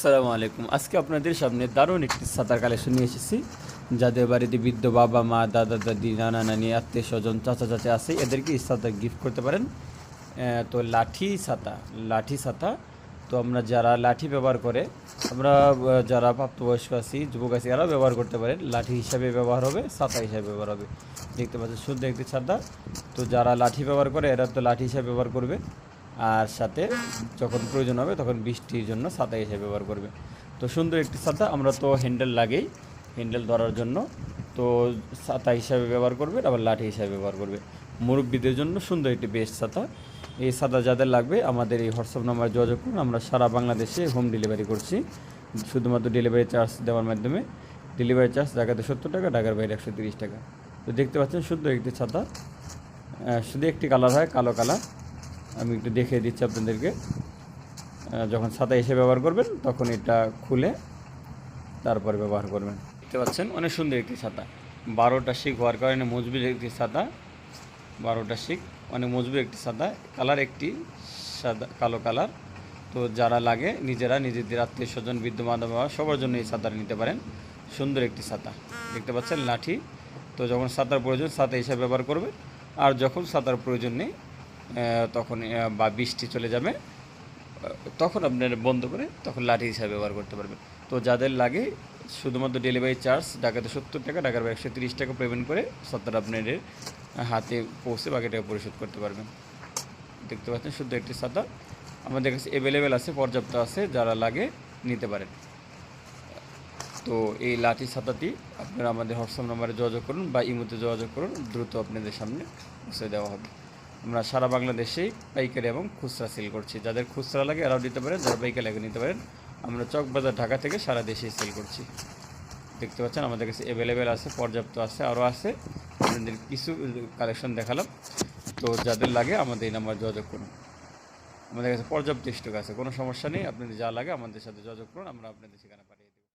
আসসালামু আলাইকুম। আজকে আপনাদের সামনে দারুণ একটি সাঁতার কালেকশন নিয়ে এসেছি। যাদের বাড়িতে বৃদ্ধ বাবা, মা, দাদা, দাদি, নানা, নানি, আত্মীয় স্বজন, চাচা চাচা আছে, এদেরকে এই ছাতা গিফট করতে পারেন। তো লাঠি ছাতা লাঠি ছাতা তো আমরা যারা লাঠি ব্যবহার করে, আমরা যারা প্রাপ্তবয়স্ক আছি, যুবক আছি, এরাও ব্যবহার করতে পারেন। লাঠি হিসাবে ব্যবহার হবে ছাতা হিসাবে ব্যবহার হবে। দেখতে পাচ্ছেন শুদ্ধ একটি ছাতা তো যারা লাঠি ব্যবহার করে, এরা তো লাঠি হিসাবে ব্যবহার করবে। আর সাথে যখন প্রয়োজন হবে তখন বৃষ্টির জন্য ছাতা হিসেবে ব্যবহার করবে। তো সুন্দর একটি ছাতা আমরা তো হ্যান্ডেল লাগেই হ্যান্ডেল ধরার জন্য। তো ছাতা হিসাবে ব্যবহার করবে, আবার লাঠি হিসাবে ব্যবহার করবে। মুরব্বীদের জন্য সুন্দর একটি বেস্ট ছাতা এই ছাতা যাদের লাগবে, আমাদের এই হোয়াটসঅ্যাপ নাম্বার যোগাযোগ করুন। আমরা সারা বাংলাদেশে হোম ডেলিভারি করছি। শুধুমাত্র ডেলিভারি চার্জ দেওয়ার মাধ্যমে। ডেলিভারি চার্জ ঢাকাতে সত্তর টাকা, ঢাকার বাইরে একশো তিরিশ টাকা। তো দেখতে পাচ্ছেন সুন্দর একটি ছাতা শুধু একটি কালার হয়, কালো কালার আমি একটু দেখিয়ে দিচ্ছি আপনাদেরকে। যখন ছাতা এসে ব্যবহার করবেন, তখন এটা খুলে তারপরে ব্যবহার করবেন। দেখতে পাচ্ছেন, অনেক সুন্দর একটি ছাতা। বারোটা শিক হওয়ার কারণে মজবুত একটি ছাতা। বারোটা শিক অনেক মজবুত একটি ছাতা। কালার একটি সাদা, কালো কালার। তো যারা লাগে, নিজেরা, নিজেদের আত্মীয় স্বজন বৃদ্ধ মাধব সবার জন্য এই ছাতাটা নিতে পারেন। সুন্দর একটি ছাতা। দেখতে পাচ্ছেন, লাঠি। তো যখন ছাতার প্রয়োজন, ছাতা হিসাবে ব্যবহার করবে। আর যখন ছাতার প্রয়োজন নেই তখন বা বৃষ্টি চলে যাবে তখন আপনার বন্ধ করে তখন লাঠি হিসাবে ব্যবহার করতে পারবেন। তো যাদের লাগে, শুধুমাত্র ডেলিভারি চার্জ ঢাকাতে সত্তর টাকা, ঢাকার বাইরে একশো তিরিশ টাকা পেমেন্ট করে ছাতাটা আপনাদের হাতে পৌঁছে বাকি টাকা পরিশোধ করতে পারবেন। দেখতে পাচ্ছেন শুধু একটি ছাতা আমাদের কাছে অ্যাভেলেবেল আছে, পর্যাপ্ত আছে, যারা লাগে নিতে পারেন। তো এই লাঠি ছাতাটি আপনারা আমাদের হোয়াটসঅ্যাপ নাম্বারে যোগাযোগ করুন বা ইমোতে যোগাযোগ করুন, দ্রুত আপনাদের সামনে পৌঁছে দেওয়া হবে। আমরা সারা বাংলাদেশেই পাইকারি এবং খুচরা সেল করছি। যাদের খুচরা লাগে এরাও নিতে পারেন, যারা পাইকারি লাগে নিতে পারেন। আমরা চকবাজার ঢাকা থেকে সারা দেশেই সেল করছি। দেখতে পাচ্ছেন আমাদের কাছে অ্যাভেলেবেল আছে, পর্যাপ্ত আছে, আরও আছে। আপনাদের কিছু কালেকশন দেখালাম। তো যাদের লাগে আমাদের এই নাম্বার যোগাযোগ করুন। আমাদের কাছে পর্যাপ্ত স্টক আছে, কোনো সমস্যা নেই। আপনাদের যা লাগে আমাদের সাথে যোগাযোগ করুন, আমরা আপনাদের সেখানে পাঠিয়ে